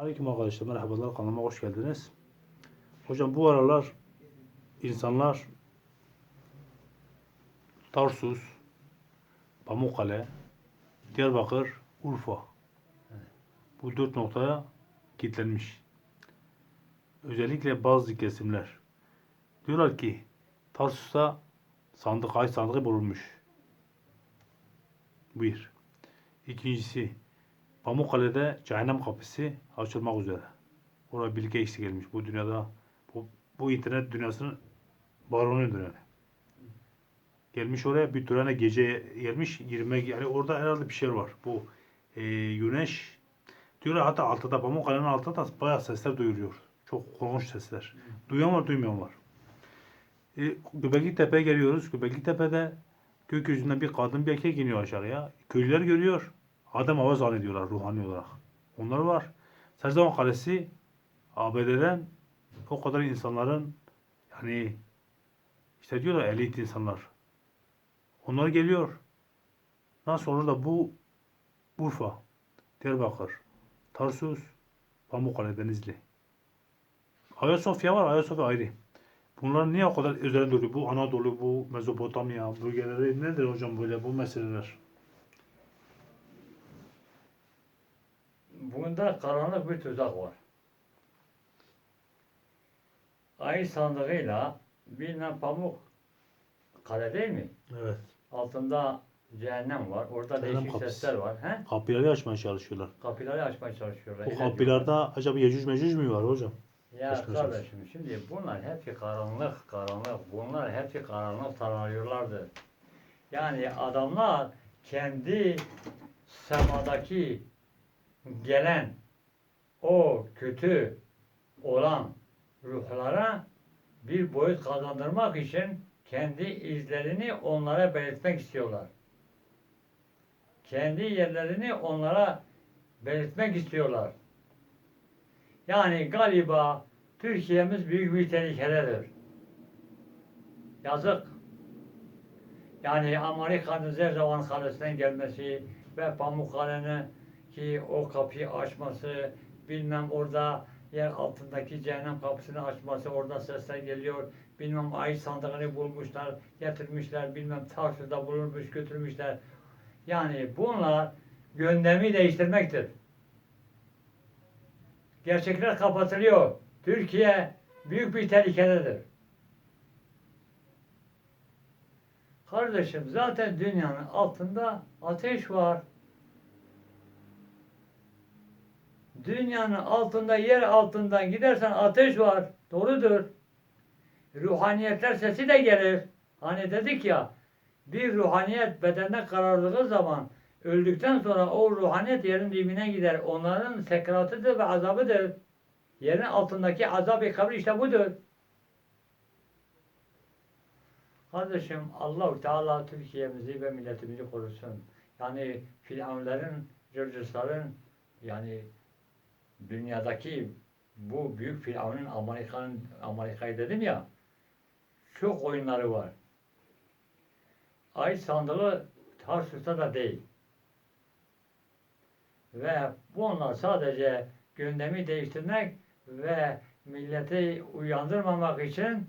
Aleyküm arkadaşlar merhabalar kanalıma hoş geldiniz. Hocam bu aralar insanlar Tarsus, Pamukkale, Diyarbakır, Urfa bu dört noktaya kilitlenmiş. Özellikle bazı kesimler diyorlar ki Tarsus'ta sandık ay sandığı bulunmuş. Bir. İkincisi Pamukkale'de cehennem kapısı açılmak üzere. Oraya Bill Gates gelmiş bu dünyada. Bu, bu internet dünyasının baronudur yani. Gelmiş oraya bir törene gece gelmiş 20 yani orada herhalde bir şey var. Bu e, güneş diyorlar hatta altta Pamukkale'nin altında da bayağı sesler duyuluyor. Çok korkunç sesler. Duyan var duymayan var. E, Göbekli Tepe'ye geliyoruz. Göbekli Tepe'de gökyüzünden bir kadın bir erkek iniyor aşağıya. Köylüler görüyor. Adam avaz zannediyorlar ruhani olarak. Onlar var. Serzavan Kalesi ABD'den o kadar insanların yani işte diyorlar elit insanlar. Onlar geliyor. Nasıl olur da bu Urfa, Diyarbakır, Tarsus, Pamukkale, Denizli. Ayasofya var, Ayasofya ayrı. Bunlar niye o kadar üzerine duruyor? Bu Anadolu, bu Mezopotamya bölgeleri nedir hocam böyle bu meseleler? Bunda karanlık bir tuzak var. Ay sandığıyla bilinen pamuk kale değil mi? Evet. Altında cehennem var. Orada Cehennem değişik kapısı. sesler var. He? Kapıları açmaya çalışıyorlar. Kapıları açmaya çalışıyorlar. Bu kapılarda acaba Yecüc Mecüc mü var hocam? diyorlar. Ya Açmaya kardeşim şimdi bunlar hepsi karanlık, karanlık. Bunlar hepsi karanlık sanıyorlardı. Yani adamlar kendi semadaki gelen o kötü olan ruhlara bir boyut kazandırmak için kendi izlerini onlara belirtmek istiyorlar. Kendi yerlerini onlara belirtmek istiyorlar. Yani galiba Türkiye'miz büyük bir tehlikededir. Yazık. Yani Amerika'nın Zerzavan Kalesi'nden gelmesi ve Pamukkale'nin ki o kapıyı açması, bilmem orada yer altındaki cehennem kapısını açması, orada sesler geliyor. Bilmem ay sandığını bulmuşlar, getirmişler, bilmem Tarsus'ta bulunmuş, götürmüşler. Yani bunlar gündemi değiştirmektir. Gerçekler kapatılıyor. Türkiye büyük bir tehlikededir. Kardeşim zaten dünyanın altında ateş var. Dünyanın altında, yer altından gidersen ateş var. Doğrudur. Ruhaniyetler sesi de gelir. Hani dedik ya, bir ruhaniyet bedende karardığı zaman öldükten sonra o ruhaniyet yerin dibine gider. Onların sekeratıdır ve azabıdır. Yerin altındaki azab-ı kabir işte budur. Kardeşim Allahu Teala Türkiye'mizi ve milletimizi korusun. Yani Firavunların, Cırcısların yani dünyadaki bu büyük Firavun'un Amerika'nın Amerika'yı dedim ya çok oyunları var. Ay sandığı Tarsus'ta da değil. Ve bunlar sadece gündemi değiştirmek ve milleti uyandırmamak için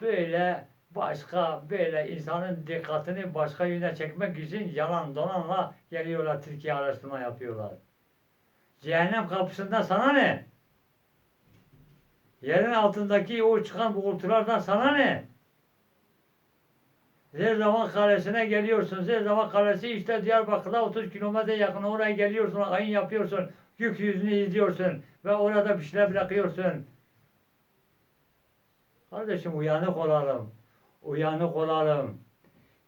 böyle başka böyle insanın dikkatini başka yöne çekmek için yalan donanla geliyorlar Türkiye araştırma yapıyorlar. Cehennem kapısında sana ne? Yerin altındaki o çıkan buğultulardan sana ne? Zerzavan Kalesi'ne geliyorsun. Zerzavan Kalesi işte Diyarbakır'da 30 kilometre yakın oraya geliyorsun. Ayın yapıyorsun. Gökyüzünü izliyorsun. Ve orada bir şeyler bırakıyorsun. Kardeşim uyanık olalım. Uyanık olalım.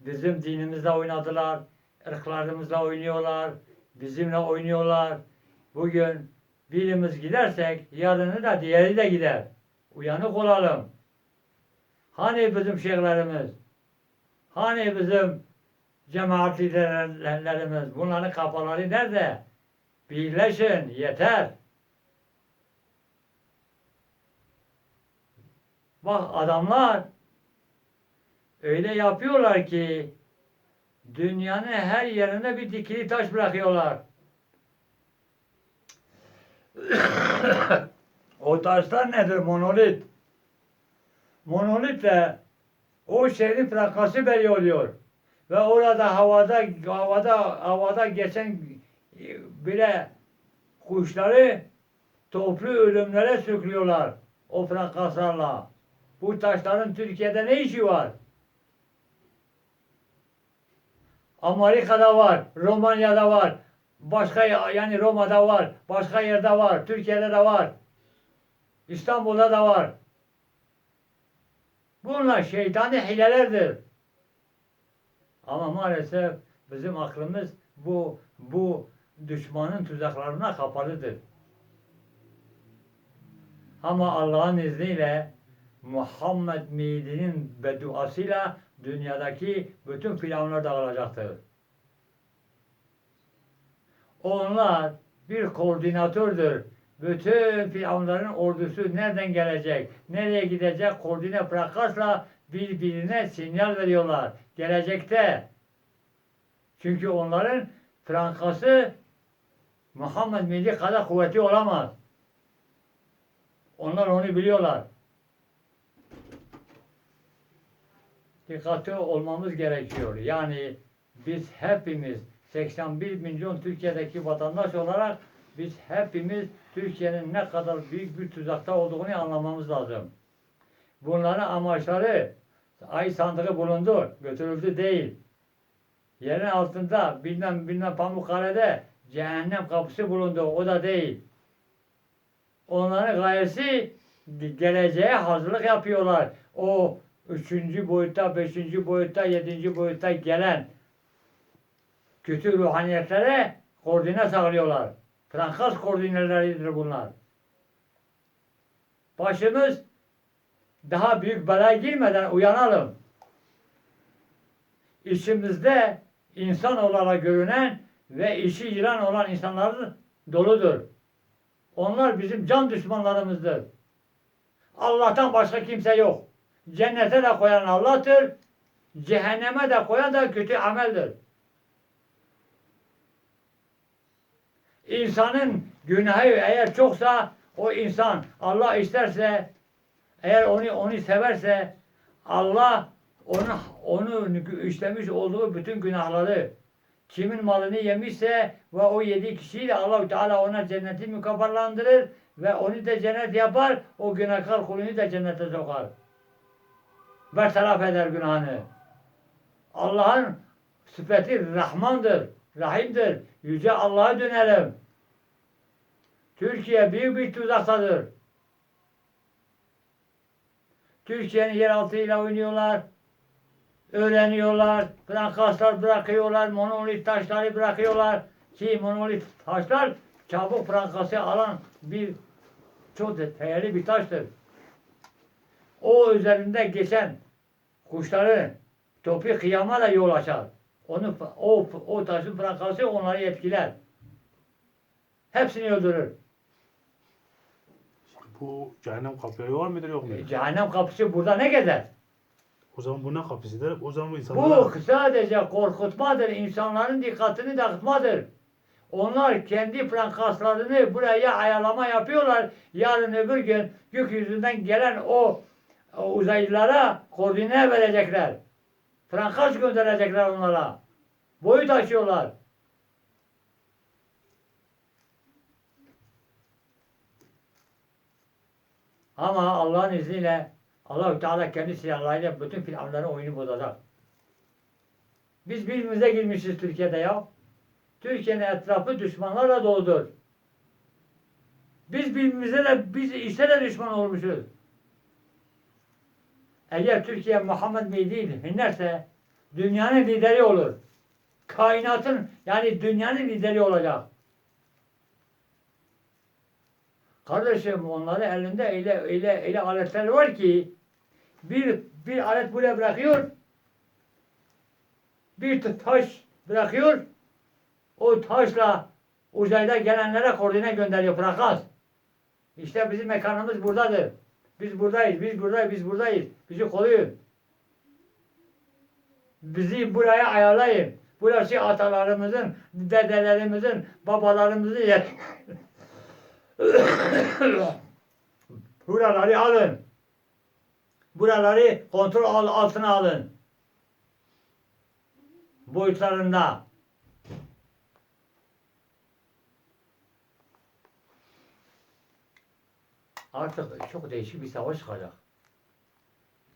Bizim dinimizle oynadılar. ırklarımızla oynuyorlar. Bizimle oynuyorlar. Bugün birimiz gidersek yarını da diğeri de gider. Uyanık olalım. Hani bizim şeyhlerimiz? Hani bizim cemaat liderlerimiz? Bunların kafaları nerede? Birleşin yeter. Bak adamlar öyle yapıyorlar ki dünyanın her yerine bir dikili taş bırakıyorlar. o taşlar nedir? Monolit. Monolitle o şehrin frekansiyası belli oluyor. Ve orada havada havada havada geçen bile kuşları toplu ölümlere sürüklüyorlar o frekanslarla. Bu taşların Türkiye'de ne işi var? Amerika'da var, Romanya'da var, başka ya- yani Roma'da var, başka yerde var, Türkiye'de de var, İstanbul'da da var. Bunlar şeytani hilelerdir. Ama maalesef bizim aklımız bu bu düşmanın tuzaklarına kapalıdır. Ama Allah'ın izniyle Muhammed Midi'nin bedduasıyla dünyadaki bütün firavunlar dağılacaktır. Onlar bir koordinatördür. Bütün firavunların ordusu nereden gelecek, nereye gidecek koordine prakasla birbirine sinyal veriyorlar. Gelecekte. Çünkü onların frankası Muhammed Midi kadar kuvveti olamaz. Onlar onu biliyorlar. Dikkatli olmamız gerekiyor. Yani biz hepimiz 81 milyon Türkiye'deki vatandaş olarak biz hepimiz Türkiye'nin ne kadar büyük bir tuzakta olduğunu anlamamız lazım. Bunların amaçları ay sandığı bulundu, götürüldü değil. Yerin altında bilmem bilmem Pamukkale'de cehennem kapısı bulundu, o da değil. Onların gayesi geleceğe hazırlık yapıyorlar. O üçüncü boyutta, beşinci boyutta, yedinci boyutta gelen kötü ruhaniyetlere koordine sağlıyorlar. Frankaz koordineleridir bunlar. Başımız daha büyük belaya girmeden uyanalım. İçimizde insan olarak görünen ve işi yılan olan insanlar doludur. Onlar bizim can düşmanlarımızdır. Allah'tan başka kimse yok. Cennete de koyan Allah'tır. Cehenneme de koyan da kötü ameldir. İnsanın günahı eğer çoksa o insan Allah isterse eğer onu onu severse Allah onu onu işlemiş olduğu bütün günahları kimin malını yemişse ve o yedi kişiyi de Allahu Teala ona cenneti mükafatlandırır ve onu da cennet yapar. O günahkar kulunu da cennete sokar. Bertaraf eder günahını. Allah'ın sıfeti Rahmandır, Rahim'dir. Yüce Allah'a dönelim. Türkiye büyük bir tuzaktadır. Türkiye'nin yeraltıyla oynuyorlar. Öğreniyorlar. Frankaslar bırakıyorlar. Monolit taşları bırakıyorlar. Ki monolit taşlar çabuk frankası alan bir çok değerli bir taştır. O üzerinde geçen kuşları topi kıyama da yol açar. Onu, o, o taşın frankası onları etkiler. Hepsini öldürür. Bu cehennem kapıları var mıdır yok E, mudur? Cehennem kapısı burada ne gezer? O zaman bu ne kapısıdır? O zaman bu insanlara... Bu sadece korkutmadır, insanların dikkatini dağıtmadır. Onlar kendi frankaslarını buraya ayarlama yapıyorlar. Yarın öbür gün gökyüzünden gelen o, o uzaylılara koordine verecekler. Frankas gönderecekler onlara. Boyut açıyorlar. Ama Allah'ın izniyle Allahü Teala kendi silahlarıyla bütün firavunların oyunu bozacak. Biz birbirimize girmişiz Türkiye'de ya. Türkiye'nin etrafı düşmanlarla doludur. Biz birbirimize de biz işte de düşman olmuşuz. Eğer Türkiye Muhammed Mehdi'yi dinlerse dünyanın lideri olur. Kainatın yani dünyanın lideri olacak. Kardeşim onların elinde öyle öyle öyle aletler var ki bir bir alet buraya bırakıyor. Bir taş bırakıyor. O taşla uzayda gelenlere koordine gönderiyor frakas. İşte bizim mekanımız buradadır. Biz buradayız, biz buradayız, biz buradayız. Bizi koruyun. Bizi buraya ayarlayın. Burası atalarımızın, dedelerimizin, babalarımızın yeri. Buraları alın. Buraları kontrol al- altına alın. Boyutlarında. Artık çok değişik bir savaş çıkacak.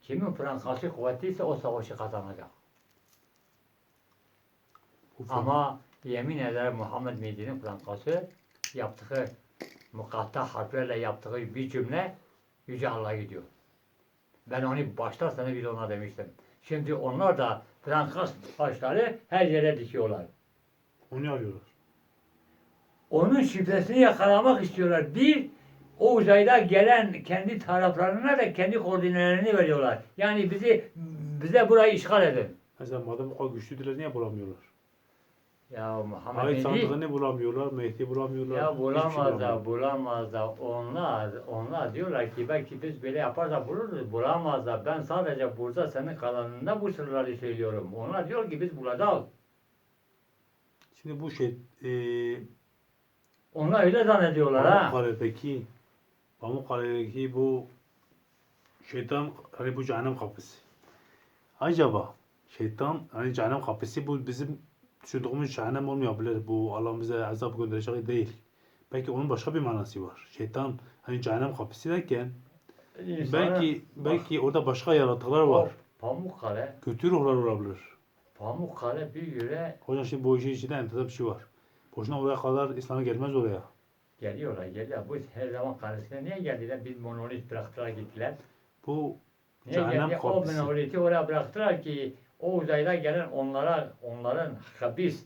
Kimin Fransası kuvvetliyse o savaşı kazanacak. Ama yemin ederim Muhammed Mehdi'nin Fransası yaptığı mukatta harflerle yaptığı bir cümle Yüce Allah'a gidiyor. Ben onu başta sana bir ona demiştim. Şimdi onlar da Fransız taşları her yere dikiyorlar. Onu arıyorlar. Onun şifresini yakalamak istiyorlar. Bir, o uzayda gelen kendi taraflarına da kendi koordinelerini veriyorlar. Yani bizi bize burayı işgal edin. Mesela madem bu kadar güçlüdüler niye bulamıyorlar? Ya Muhammed Ait Mehdi sandığını bulamıyorlar, Mehdi bulamıyorlar. Ya şey bulamazlar, bulamazlar. Onlar, onlar diyorlar ki belki biz böyle yaparsak buluruz. Bulamazlar. Ben sadece burada senin kalanında bu sırları söylüyorum. Onlar diyor ki biz bulacağız. Şimdi bu şey eee Onlar öyle zannediyorlar ha. Pamukkale'deki Pamukkale'deki bu şeytan hani bu cehennem kapısı. Acaba şeytan hani cehennem kapısı bu bizim düşündüğümüz cehennem olmayabilir. Bu Allah bize azap gönderecek değil. Belki onun başka bir manası var. Şeytan hani cehennem kapısı derken İnsanı- belki belki orada başka yaratıklar var. Pamukkale, Kötü ruhlar olabilir. Pamukkale bir yere Hocam şimdi bu işin içinde enteresan bir şey var. Boşuna oraya kadar İslam'a gelmez oraya. geliyorlar, geliyorlar. Bu her zaman karşısına niye geldiler? Bir monolit bıraktılar gittiler. Bu Niye cehennem geldi? O monoliti oraya bıraktılar ki o uzayda gelen onlara, onların habis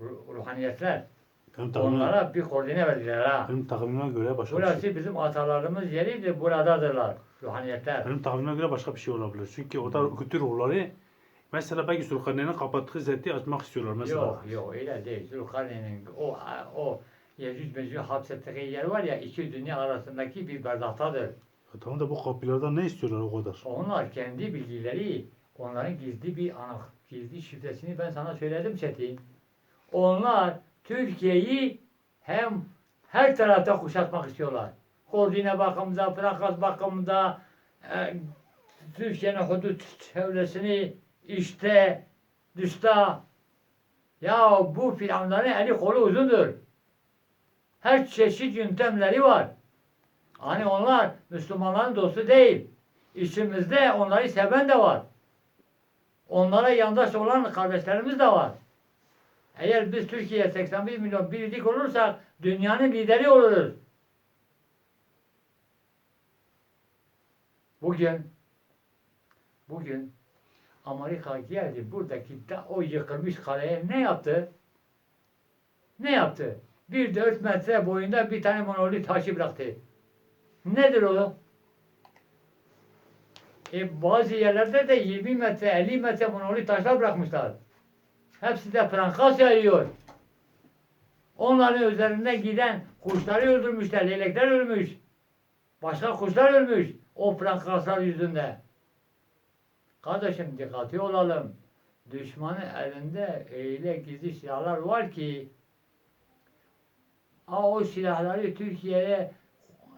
ruh- ruhaniyetler Benim Onlara bir koordine verdiler ha. benim tahminime göre başka bir şey. Burası bizim atalarımız yeridir, buradadırlar. Ruhaniyetler. Benim tahminime göre başka bir şey olabilir. Çünkü orada kötü ruhları mesela belki Sulkarne'nin kapattığı zeti açmak istiyorlar mesela. Yok yok öyle değil. Zülkarneyn'in o o Yecüc Mecüc hapsettiği yer var ya iki dünya arasındaki bir berdahtadır. Ya tamam da bu kapılardan ne istiyorlar o kadar? Onlar kendi bilgileri, onların gizli bir ana, gizli şifresini ben sana söyledim Çetin. Onlar Türkiye'yi hem her tarafta kuşatmak istiyorlar. Koordine bakımında, Frakas bakımında, e, Türkiye'nin hudut çevresini işte, düsta. Ya bu filanların eli kolu uzundur. Her çeşit yöntemleri var. Hani onlar Müslümanların dostu değil. İçimizde onları seven de var. Onlara yandaş olan kardeşlerimiz de var. Eğer biz Türkiye 81 milyon birlik olursak dünyanın lideri oluruz. Bugün bugün Amerika geldi buradaki da o yıkılmış kaleye ne yaptı? Ne yaptı? Bir dört metre boyunda bir tane monolit taşı bıraktı. Nedir o? E, bazı yerlerde de 20 metre, 50 metre monolit taşlar bırakmışlar. Hepsi de frankaz yayıyor. Onların üzerinden giden kuşları öldürmüşler, leylekler ölmüş. Başka kuşlar ölmüş o frankazlar yüzünde. Kardeşim dikkatli olalım. Düşmanın elinde öyle gizli silahlar var ki ha, o silahları Türkiye'ye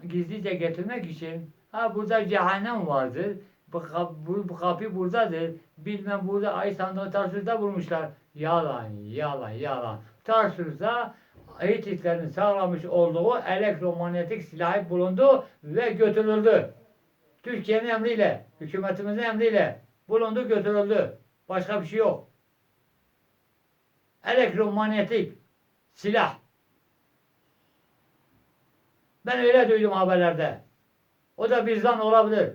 gizlice getirmek için ha burada cehennem vardır. Bu, bu, kapı buradadır. Bilmem burada ay sandığı Tarsus'ta bulmuşlar. Yalan, yalan, yalan. Tarsus'ta Hititlerin sağlamış olduğu elektromanyetik silahı bulundu ve götürüldü. Türkiye'nin emriyle, hükümetimizin emriyle bulundu götürüldü. Başka bir şey yok. Elektromanyetik silah. Ben öyle duydum haberlerde. O da bizden olabilir.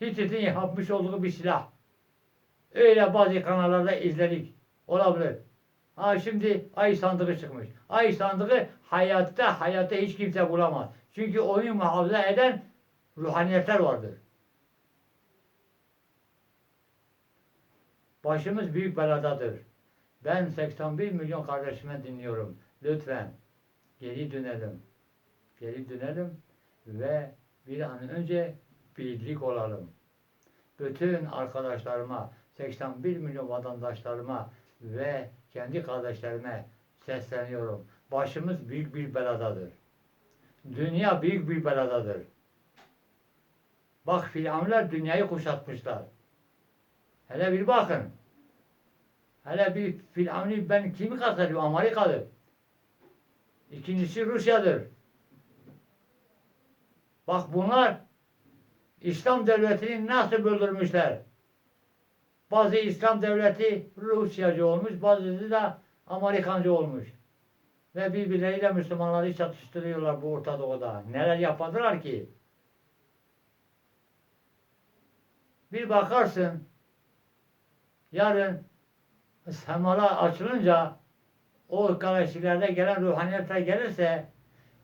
Hitit'in yapmış olduğu bir silah. Öyle bazı kanallarda izledik. Olabilir. Ha şimdi ay sandığı çıkmış. Ay sandığı hayatta hayatta hiç kimse bulamaz. Çünkü onu muhafaza eden ruhaniyetler vardır. Başımız büyük beladadır. Ben 81 milyon kardeşime dinliyorum. Lütfen geri dönelim. Geri dönelim ve bir an önce birlik olalım. Bütün arkadaşlarıma, 81 milyon vatandaşlarıma ve kendi kardeşlerime sesleniyorum. başımız büyük bir beladadır. Dünya büyük bir beladadır. Bak filanlar dünyayı kuşatmışlar. Hele bir bakın. Hele bir filanı ben kimi kastediyorum? Amerika'dır. İkincisi Rusya'dır. Bak bunlar İslam devletini nasıl böldürmüşler? Bazı İslam devleti Rusyacı olmuş, bazısı da Amerikancı olmuş. Ve birbirleriyle Müslümanları çatıştırıyorlar bu Orta Doğu'da. Neler yapadılar ki? Bir bakarsın yarın semalar açılınca o galaksilerde gelen ruhaniyetler gelirse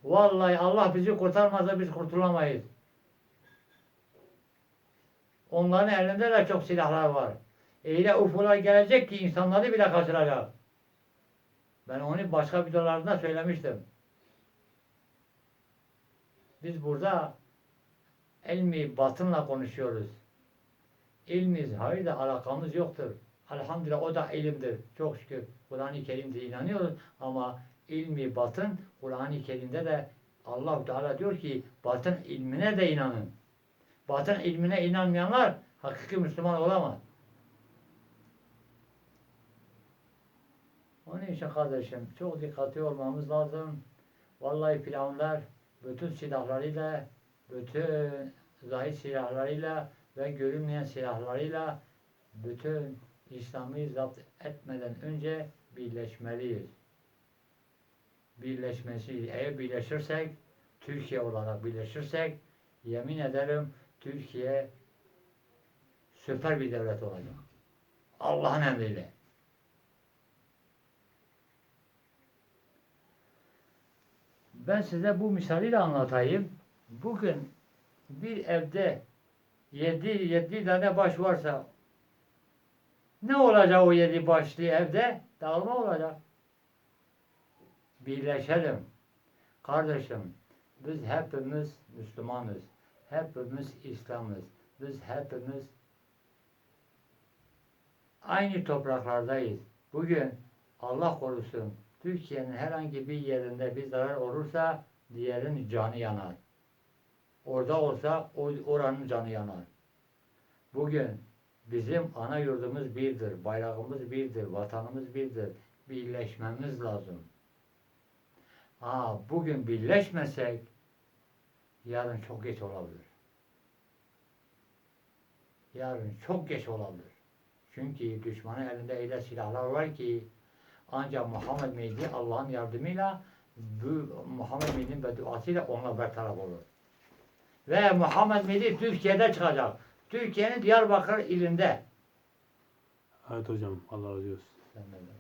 vallahi Allah bizi kurtarmazsa biz kurtulamayız. Onların elinde de çok silahlar var. Öyle UFO'lar gelecek ki insanları bile kaçıracak. Ben onu başka videolarında söylemiştim. Biz burada ilmi batınla konuşuyoruz. İlmi hayır da alakamız yoktur. Elhamdülillah o da ilimdir. Çok şükür Kur'an-ı Kerim'de inanıyoruz ama ilmi batın Kur'an-ı Kerim'de de allah Teala diyor ki batın ilmine de inanın. Batın ilmine inanmayanlar hakiki Müslüman olamaz. Onun için kardeşim çok dikkatli olmamız lazım. Vallahi filanlar bütün silahlarıyla, bütün zahir silahlarıyla ve görünmeyen silahlarıyla bütün İslam'ı zapt etmeden önce birleşmeliyiz. Birleşmesi, eğer birleşirsek, Türkiye olarak birleşirsek, yemin ederim Türkiye süper bir devlet olacak. Allah'ın emriyle. Ben size bu misaliyle anlatayım. Bugün bir evde yedi, yedi tane baş varsa ne olacak o yedi başlı evde? Dağılma olacak. Birleşelim. Kardeşim, biz hepimiz Müslümanız. Hepimiz İslam'ız. Biz hepimiz aynı topraklardayız. Bugün Allah korusun Türkiye'nin herhangi bir yerinde bir zarar olursa diğerinin canı yanar. Orada olsa oranın canı yanar. Bugün bizim ana yurdumuz birdir, bayrağımız birdir, vatanımız birdir. Birleşmemiz lazım. Ha, bugün birleşmesek yarın çok geç olabilir. Yarın çok geç olabilir. Çünkü düşmanın elinde öyle silahlar var ki ancak Muhammed Mehdi Allah'ın yardımıyla bu Muhammed Mehdi'nin bedduasıyla onunla bertaraf olur. Ve Muhammed Mehdi Türkiye'de çıkacak. Türkiye'nin Diyarbakır ilinde. Evet hocam Allah razı olsun. Sen de-